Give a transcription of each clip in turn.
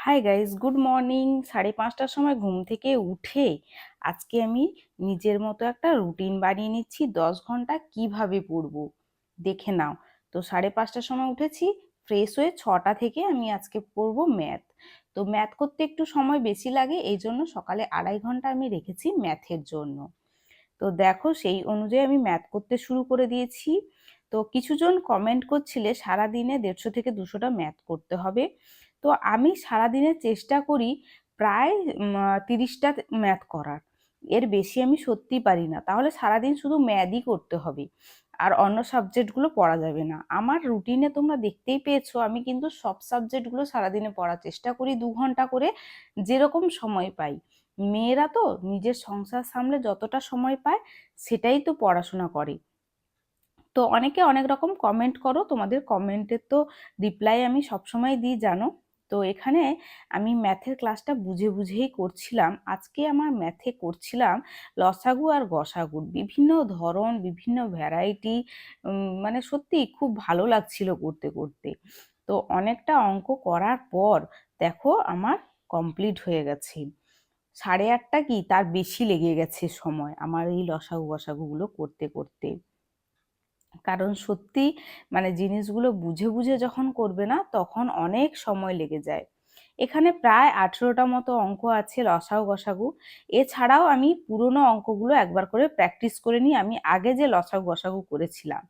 Hi guys good morning সাড়ে পাঁচটার সময় ঘুম থেকে উঠে আজকে আমি নিজের মতো একটা রুটিন বানিয়ে নিচ্ছি, দশ ঘণ্টা কীভাবে পড়ব, দেখে নাও। তো সাড়ে পাঁচটার সময় উঠেছি ফ্রেশ হয়ে ছটা থেকে আমি আজকে পড়ব ম্যাথ তো ম্যাথ করতে একটু সময় বেশি লাগে, এই জন্য সকালে আড়াই ঘণ্টা আমি রেখেছি ম্যাথের জন্য। তো দেখো, সেই অনুযায়ী আমি ম্যাথ করতে শুরু করে দিয়েছি। তো কিছুজন কমেন্ট করছিলে, সারাদিনে দেড়শো থেকে দুশোটা ম্যাথ করতে হবে। তো আমি সারাদিনে চেষ্টা করি প্রায় তিরিশটা ম্যাথ করার। এর বেশি আমি সত্যি পারি না। তাহলে সারাদিন শুধু ম্যাথই করতে হবে। আর অন্য সাবজেক্টগুলো পড়া যাবে না। আমার রুটিনে তোমরা দেখতেই পেয়েছ, আমি কিন্তু সব সাবজেক্টগুলো সারাদিনে পড়ার চেষ্টা করি, দু ঘণ্টা করে যেরকম সময় পাই। মেয়েরা তো নিজের সংসার সামলে যতটা সময় পায়, সেটাই তো পড়াশোনা করে। তো অনেকে অনেক রকম কমেন্ট করো, তোমাদের কমেন্টের তো রিপ্লাই আমি সবসময় দিই, জানো? তো এখানে আমি ম্যাথের ক্লাসটা বুঝে বুঝেই করছিলাম। আজকে আমার ম্যাথে করছিলাম লসাগু আর গসাগুর। বিভিন্ন ধরন, বিভিন্ন ভ্যারাইটি মানে সত্যি খুব ভালো লাগছিল করতে করতে। তো অনেকটা অঙ্ক করার পর দেখো আমার কমপ্লিট হয়ে গেছে। সাড়ে আটটা কি? তার বেশি লেগে গেছে সময় আমার এই লসাগু, গসাগুগুলো করতে করতে। কারণ সত্যি মানে জিনিসগুলো বুঝে বুঝে যখন করবে না, তখন অনেক সময় লেগে যায়। এখানে প্রায় আঠেরোটা মতো অঙ্ক আছে লসাগু গসাগু। এছাড়াও আমি পুরনো অঙ্কগুলো একবার করে প্র্যাকটিস করে নিই আমি আগে যে লসাগু গসাগু করেছিলাম।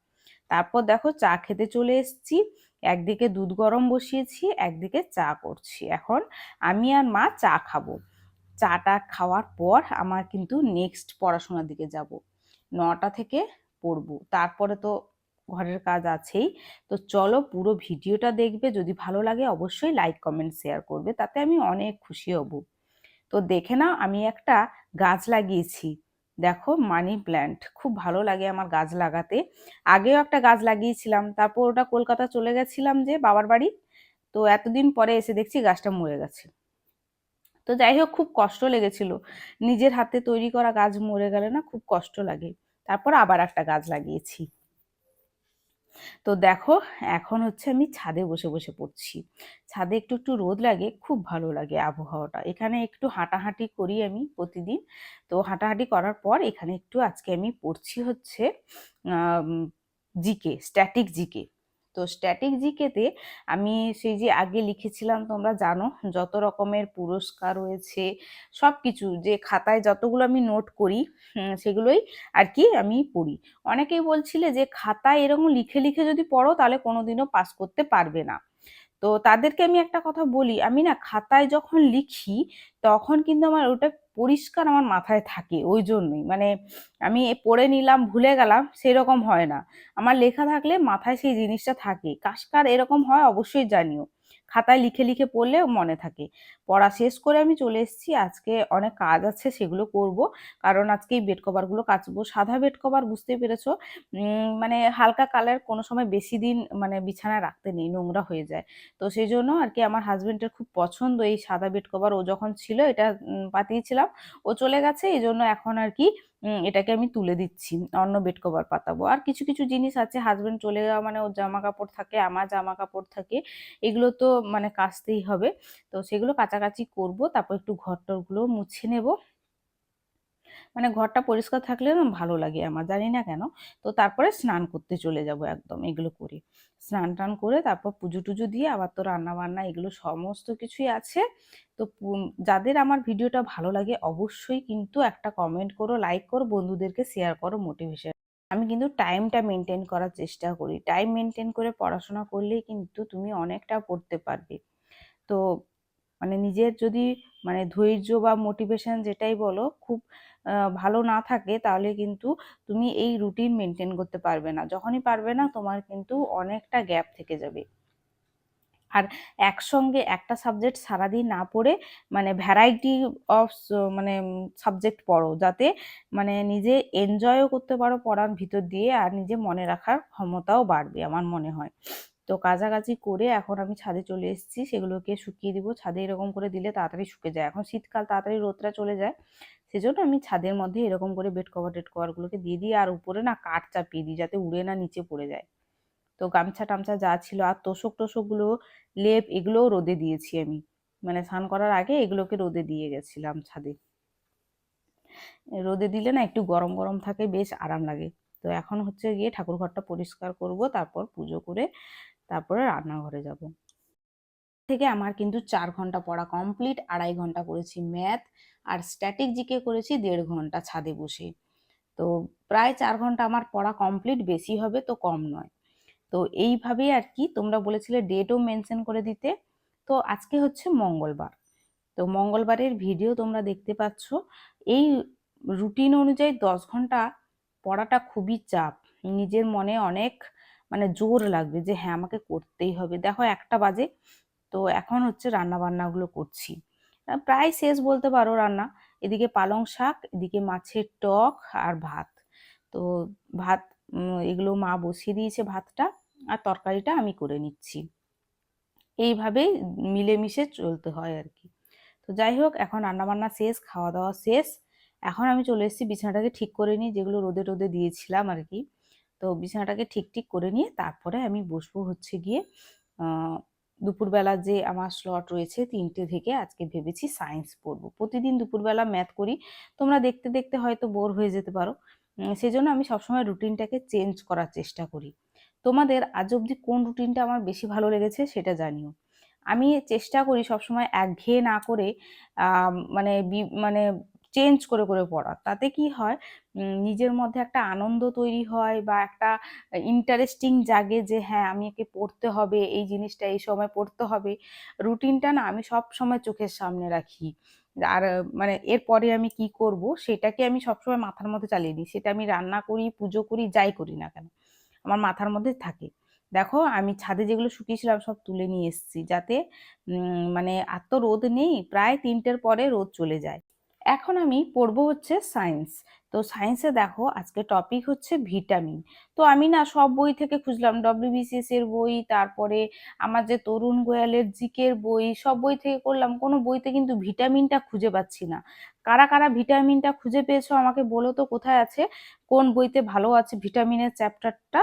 তারপর দেখো চা খেতে চলে এসেছি, একদিকে দুধ গরম বসিয়েছি, একদিকে চা করছি। এখন আমি আর মা চা খাব। চাটা খাওয়ার পর আমার কিন্তু নেক্সট পড়াশোনার দিকে যাব। নটা থেকে পড়ব। তারপরে তো ঘরের কাজ আছেই। তো চলো পুরো ভিডিওটা দেখবে। যদি ভালো লাগে অবশ্যই লাইক কমেন্ট শেয়ার করবে। তাতে আমি অনেক খুশি হব। তো দেখে নাও, আমি একটা গাছ লাগিয়েছি। দেখো মানি প্ল্যান্ট খুব ভালো লাগে আমার গাছ লাগাতে। আগেও একটা গাছ লাগিয়েছিলাম। তারপর ওটা কলকাতা চলে গেছিলাম যে বাবার বাড়ি। তো এতদিন পরে এসে দেখছি গাছটা মরে গেছে। তো যাই হোক, খুব কষ্ট লেগেছিল। নিজের হাতে তৈরি করা গাছ মরে গেলে না খুব কষ্ট লাগে। তারপর আবার একটা গাছ লাগিয়েছি। তো দেখো, এখন হচ্ছে আমি ছাদে বসে বসে পড়ছি। ছাদে একটু একটু রোদ লাগে, খুব ভালো লাগে আবহাওয়াটা। এখানে একটু হাঁটাহাঁটি করি আমি প্রতিদিন। তো হাঁটাহাঁটি করার পর এখানে একটু আজকে আমি পড়ছি হচ্ছে জিকে স্ট্যাটিক জিকে। তো স্ট্যাটিক জিকেতে আমি সেই যে আগে লিখেছিলাম, তোমরা জানো, যত রকমের পুরস্কার রয়েছে সব কিছু যে খাতায় যতগুলো আমি নোট করি সেগুলোই আর কি আমি পড়ি। অনেকেই বলছিলে যে খাতায় এরকম লিখে লিখে যদি পড়ো, তাহলে কোনোদিনও পাস করতে পারবে না। তো তাদেরকে আমি একটা কথা বলি, আমি না খাতায় যখন লিখি, তখন কিন্তু আমার ওটা পরিষ্কার আমার মাথায় থাকে, ওই জন্যই। মানে আমি পড়ে নিলাম, ভুলে গেলাম, সেরকম হয় না। আমার লেখা থাকলে মাথায় সেই জিনিসটা থাকে। কাশকার এরকম হয় অবশ্যই জানিও। খাতায় লিখে লিখে পড়লেও মনে থাকে। পড়া শেষ করে আমি চলে এসেছি, আজকে অনেক কাজ আছে সেগুলো করব। কারণ আজকে এই বেড কভারগুলো কাচবো। সাদা বেড কভার বুঝতেই পেরেছ মানে হালকা কালার কোনো সময় বেশি দিন মানে বিছানায় রাখতে নেই, নোংরা হয়ে যায়। তো সেই জন্য আর কি আমার হাজবেন্ডের খুব পছন্দ এই সাদা বেড কভার ও যখন ছিল এটা পাতিয়েছিলাম, ও চলে গেছে। এই জন্য এখন আর কি এটাকে আমি তুলে দিচ্ছি, অন্য বেড কভার পাতাবো। আর কিছু কিছু জিনিস আছে হাজব্যান্ড চলে যাওয়া মানে ওর জামা কাপড় থাকে, আমার জামা কাপড় থাকে, এগুলো তো মানে কাচতেই হবে। তো সেগুলো কাছাকাছি করব, তারপর একটু ঘর টরগুলো মুছে নেব। মানে ঘরটা পরিষ্কার থাকলে না ভালো লাগে আমার, জানি না কেন। তো তারপরে স্নান করতে চলে যাব একদম এগুলো করে। স্নান টান করে তারপর পুজো টুজো দিয়ে আবার তো রান্না বান্না এগুলো সমস্ত কিছুই আছে। তো যাদের আমার ভিডিওটা ভালো লাগে অবশ্যই কিন্তু একটা কমেন্ট করো লাইক করো, বন্ধুদেরকে শেয়ার করো মোটিভেশন আমি কিন্তু টাইমটা মেনটেন করার চেষ্টা করি। টাইম মেনটেন করে পড়াশোনা করলেই কিন্তু তুমি অনেকটা পড়তে পারবে। তো মানে নিজের যদি মানে ধৈর্য বা মোটিভেশন যেটাই বলো খুব ভালো না থাকে তাহলে কিন্তু তুমি এই রুটিন মেনটেন করতে পারবে না। যখনই পারবে না তোমার কিন্তু অনেকটা গ্যাপ থেকে যাবে। আর একসঙ্গে একটা সাবজেক্ট সারাদিন না পড়ে মানে ভ্যারাইটি অফ মানে সাবজেক্ট পড়ো যাতে মানে নিজে এনজয়ও করতে পারো পড়ার ভিতর দিয়ে আর নিজে মনে রাখার ক্ষমতাও বাড়বে আমার মনে হয়। তো কাছাকাছি করে এখন আমি ছাদে চলে এসেছি, সেগুলোকে শুকিয়ে দিব। ছাদে এরকম করে দিলে তাড়াতাড়ি শুকে যায়। এখন শীতকাল, তাড়াতাড়ি রোদটা চলে যায়। সেজন্য আমি ছাদের মধ্যে এরকম করে বেড কভার টেড কভারগুলোকে দিয়ে দিই আর উপরে না কাঠ চাপিয়ে দিই যাতে উড়ে না নিচে পড়ে যায়। তো গামছা টামছা যা ছিল আর তোষক টোষকগুলো লেপ এগুলোও রোদে দিয়েছি আমি। মানে স্নান করার আগে এগুলোকে রোদে দিয়ে গেছিলাম ছাদে। রোদে দিলে না একটু গরম গরম থাকে, বেশ আরাম লাগে। তো এখন হচ্ছে গিয়ে ঠাকুর ঘরটা পরিষ্কার করব, তারপর পুজো করে তারপরে রান্নাঘরে যাব। থেকে আমার কিন্তু চার ঘণ্টা পড়া কমপ্লিট আড়াই ঘণ্টা করেছি ম্যাথ আর স্ট্যাটিক জিকে করেছি দেড় ঘণ্টা ছাদে বসে। তো প্রায় চার ঘণ্টা আমার পড়া কমপ্লিট বেশি হবে তো কম নয়। তো এইভাবেই আর কি, তোমরা বলেছিলে ডেটও মেনশন করে দিতে। তো আজকে হচ্ছে মঙ্গলবার। তো মঙ্গলবারের ভিডিও তোমরা দেখতে পাচ্ছ। এই রুটিন অনুযায়ী দশ ঘণ্টা পড়াটা খুবই চাপ। নিজের মনে অনেক মানে জোর লাগবে যে হ্যাঁ আমাকে করতেই হবে। দেখো একটা বাজে, তো এখন হচ্ছে রান্না বান্নাগুলো করছি প্রায় শেষ বলতে পারো রান্না। এদিকে পালং শাক, এদিকে মাছের টক আর ভাত। তো ভাত এগুলো মা বসিয়ে দিয়েছে ভাতটা আর তরকারিটা আমি করে নিচ্ছি। এইভাবেই মিলেমিশে চলতে হয় আর কি। তো যাই হোক, এখন রান্নাবান্না শেষ, খাওয়া দাওয়া শেষ। এখন আমি চলে এসেছি, বিছানাটাকে ঠিক করে নিই, যেগুলো রোদে রোদে দিয়েছিলাম আর কি। তো বিছানাটাকে ঠিক ঠিক করে নিয়ে তারপরে আমি বসবো হচ্ছে গিয়ে দুপুরবেলা যে আমার স্লট রয়েছে তিনটে থেকে আজকে ভেবেছি সায়েন্স পড়ব। প্রতিদিন দুপুরবেলা ম্যাথ করি, তোমরা দেখতে দেখতে হয়তো বোর হয়ে যেতে পারো। সেজন্য আমি সবসময় রুটিনটাকে চেঞ্জ করার চেষ্টা করি। তোমাদের আজ অবধি কোন রুটিনটা আমার বেশি ভালো লেগেছে সেটা জানিও। আমি চেষ্টা করি সবসময় একঘেয়ে না করে মানে মানে চেঞ্জ করে করে পড়া। তাতে কি হয় নিজের মধ্যে একটা আনন্দ তৈরি হয় বা একটা ইন্টারেস্টিং জাগে যে হ্যাঁ আমি একে পড়তে হবে, এই জিনিসটা এই সময় পড়তে হবে। রুটিনটা না আমি সব সময় চোখের সামনে রাখি। আর মানে এরপরে আমি কি করব, সেটাকে আমি সবসময় মাথার মধ্যে চালিয়ে দিই। সেটা আমি রান্না করি, পুজো করি, যাই করি না কেন, আমার মাথার মধ্যে থাকে। দেখো, আমি ছাদে যেগুলো শুকিয়েছিলাম সব তুলে নিয়ে এসেছি, যাতে মানে আর তো রোদ নেই, প্রায় তিনটের পরে রোদ চলে যায়। এখন আমি পড়ব হচ্ছে সায়েন্স তো সায়েন্সে দেখো আজকে টপিক হচ্ছে ভিটামিন তো আমি না সব বই থেকে খুঁজলাম ডব্লিউবিসিএস এর বই, তারপরে আমার যে তরুণ গোয়ালের জিকের বই, সব বই থেকে করলাম। কোনো বইতে কিন্তু ভিটামিনটা খুঁজে পাচ্ছি না। কারা কারা ভিটামিনটা খুঁজে পেয়েছ আমাকে বলো তো কোথায় আছে? কোন বইতে ভালো আছে ভিটামিনের চ্যাপ্টারটা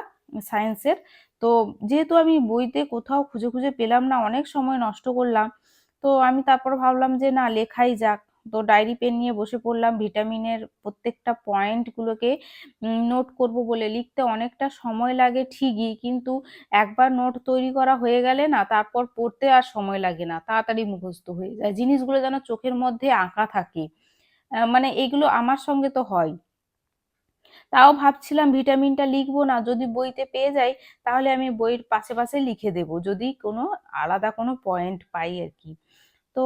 সায়েন্সের তো যেহেতু আমি বইতে কোথাও খুঁজে খুঁজে পেলাম না, অনেক সময় নষ্ট করলাম। তো আমি তারপর ভাবলাম যে না, লেখাই যাক। তো ডায়েরি পেন নিয়ে বসে পড়লাম। ভিটামিনের প্রত্যেকটা পয়েন্টগুলোকে নোট করব বলে। লিখতে অনেকটা সময় লাগে ঠিকই, কিন্তু একবার নোট তৈরি করা হয়ে গেলে না, তারপর পড়তে আর সময় লাগে না। তাড়াতাড়ি মুখস্থ হয়ে যায়। জিনিসগুলো যেন চোখের মধ্যে আঁকা থাকে। মানে এগুলো আমার সঙ্গে তো হয়। তাও ভাবছিলাম ভিটামিনটা লিখব না, যদি বইতে পেয়ে যাই, তাহলে আমি বইয়ের পাশে পাশে লিখে দেব। যদি কোনো আলাদা কোনো পয়েন্ট পাই আর কি। তো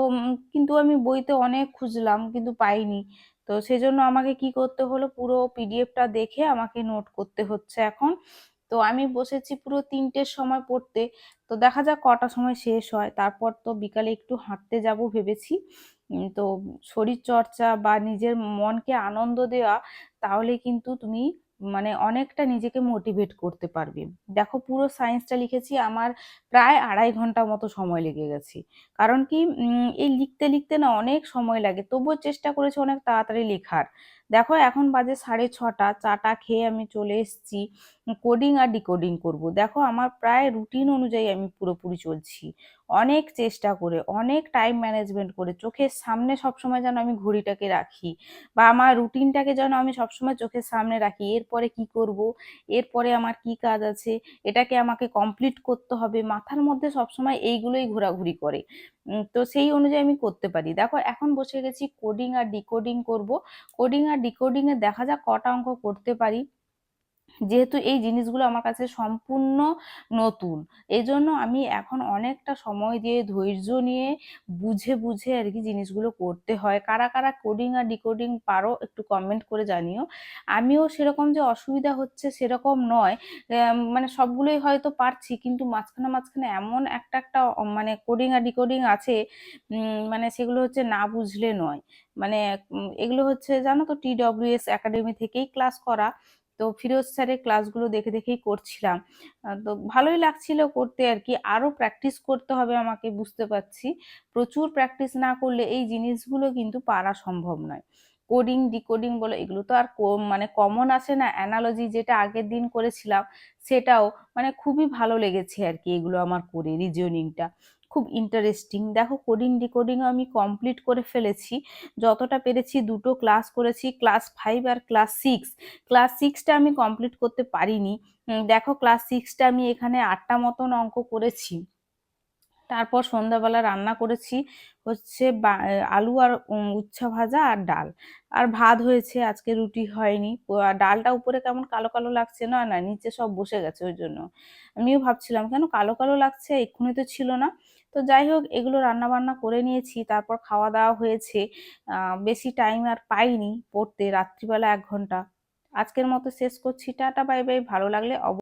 কিন্তু আমি বইতে অনেক খুঁজলাম কিন্তু পাইনি। তো সেজন্য আমাকে কি করতে হলো, পুরো পিডিএফটা দেখে আমাকে নোট করতে হচ্ছে এখন। তো আমি বসেছি পুরো তিনটের সময় পড়তে। তো দেখা যাক কটা সময় শেষ হয়। তারপর তো বিকালে একটু হাঁটতে যাব ভেবেছি। তো শরীর চর্চা বা নিজের মনকে আনন্দ দেওয়া, তাহলে কিন্তু তুমি মানে অনেকটা নিজেকে মোটিভেট করতে পারবে। দেখো পুরো সায়েন্সটা লিখেছি, আমার প্রায় আড়াই ঘণ্টা মতো সময় লেগে গেছে। কারণ কি এই লিখতে লিখতে না অনেক সময় লাগে, তবুও চেষ্টা করেছি অনেক তাড়াতাড়ি লেখার। দেখো এখন বাজে সাড়ে ছটা, চাটা খেয়ে আমি চলে এসেছি। কোডিং আর ডিকোডিং করব। দেখো আমার প্রায় রুটিন অনুযায়ী আমি পুরোপুরি চলছি। অনেক চেষ্টা করে, অনেক টাইম ম্যানেজমেন্ট করে চোখের সামনে সবসময় যেন আমি ঘড়িটাকে রাখি বা আমার রুটিনটাকে যেন আমি সবসময় চোখের সামনে রাখি। এরপরে কি করব? এরপরে আমার কি কাজ আছে? এটাকে আমাকে কমপ্লিট করতে হবে। মাথার মধ্যে সবসময় এইগুলোই ঘোরাঘুরি করে। তো সেই অনুযায়ী আমি করতে পারি। দেখো এখন বসে গেছি কোডিং আর ডিকোডিং করব। কোডিং আর ডিকোডিং এ দেখা যাক কটা অঙ্ক করতে পারি। যেহেতু এই জিনিসগুলো আমার কাছে সম্পূর্ণ নতুন। এই জন্য আমি এখন অনেকটা সময় দিয়ে ধৈর্য নিয়ে বুঝে বুঝে আর কি জিনিসগুলো করতে হয়। কারা কারা কোডিং আর ডিকোডিং পারো একটু কমেন্ট করে জানিও। আমিও সেরকম যে অসুবিধা হচ্ছে সেরকম নয়। মানে সবগুলোই হয়তো পারছি কিন্তু মাঝখানে মাঝখানে এমন একটা একটা মানে কোডিং আর ডিকোডিং আছে মানে সেগুলো হচ্ছে না বুঝলে নয়। মানে এগুলো হচ্ছে জানো তো টি ডব্লিউ এস একাডেমি থেকেই ক্লাস করা। তো ফিরোজ স্যারের ক্লাসগুলো দেখে দেখেই করছিলাম। তো ভালোই লাগছিল করতে আর কি। আরও প্র্যাকটিস করতে হবে আমাকে, বুঝতে পারছি। প্রচুর প্র্যাকটিস না করলে এই জিনিসগুলো কিন্তু পারা সম্ভব নয়। কোডিং, ডিকোডিং বলো, এগুলো তো আর মানে কমন আসে না। অ্যানালজি যেটা আগের দিন করেছিলাম, সেটাও মানে খুবই ভালো লেগেছে আর কি এগুলো আমার করে, রিজনিংটা। খুব ইন্টারেস্টিং দেখো কোডিং ডিকোডিংও আমি কমপ্লিট করে ফেলেছি। যতটা পেরেছি দুটো ক্লাস করেছি ক্লাস ফাইভ আর ক্লাস সিক্স ক্লাস সিক্সটা আমি কমপ্লিট করতে পারিনি। দেখো ক্লাস সিক্সটা আমি এখানে আটটা মতন অঙ্ক করেছি। তারপর সন্ধ্যাবেলা রান্না করেছি হচ্ছে আলু আর উচ্ছা ভাজা আর ডাল। আর ভাত হয়েছে, আজকে রুটি হয়নি। ডালটা উপরে কেমন কালো কালো লাগছে না না, নিচে সব বসে গেছে ওই জন্য। আমিও ভাবছিলাম কেন কালো কালো লাগছে, এক্ষুনি তো ছিল না। তো যাই হোক, এগুলো রান্না বান্না করে নিয়েছি, তারপর খাওয়া দাওয়া হয়েছে বেশি টাইম আর পাইনি পড়তে, রাত্রিবেলা এক ঘণ্টা। আজকের মতো শেষ করছি। টাটা বাই বাই ভালো লাগলে অব